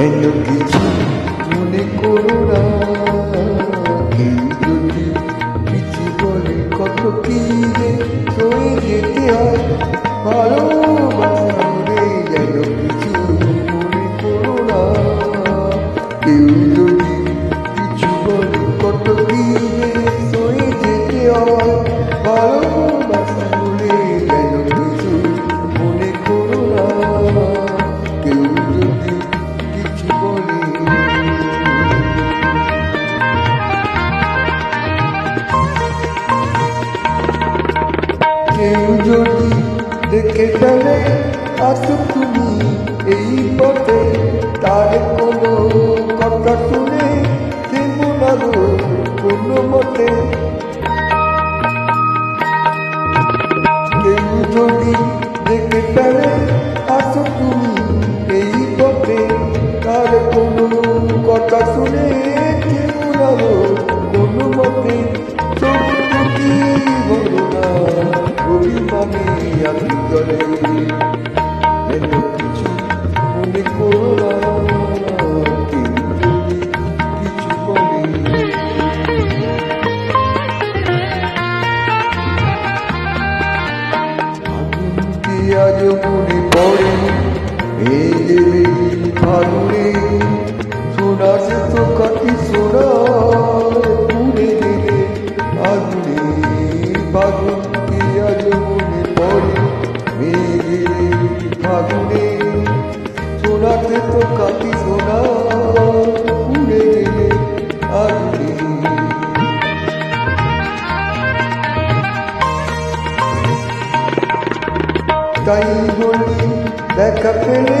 কেন কিছু মনে করো কত কি রে যেতে ভালোবাসা কেউ যদি দেখে ফেলে আসুক তুমি এই পথে, তার কোনো কথা শুনে কেমন আরও কোনো মতে। কেউ যদি দেখে ফেলে আসুক তুমি আমি জলে যেন কিছু মনে করো না আজ মনে পড়ে এই যে ফাগুনে সোনা তো কাটি সোনা পুড়ে গেলে আগুনে ফাগুনকে আজ মনে ফাগুনে সোনা সে তো কাটি সোনা পুড়ে গেলে আগুনে। তাই বলি দেখা পেলে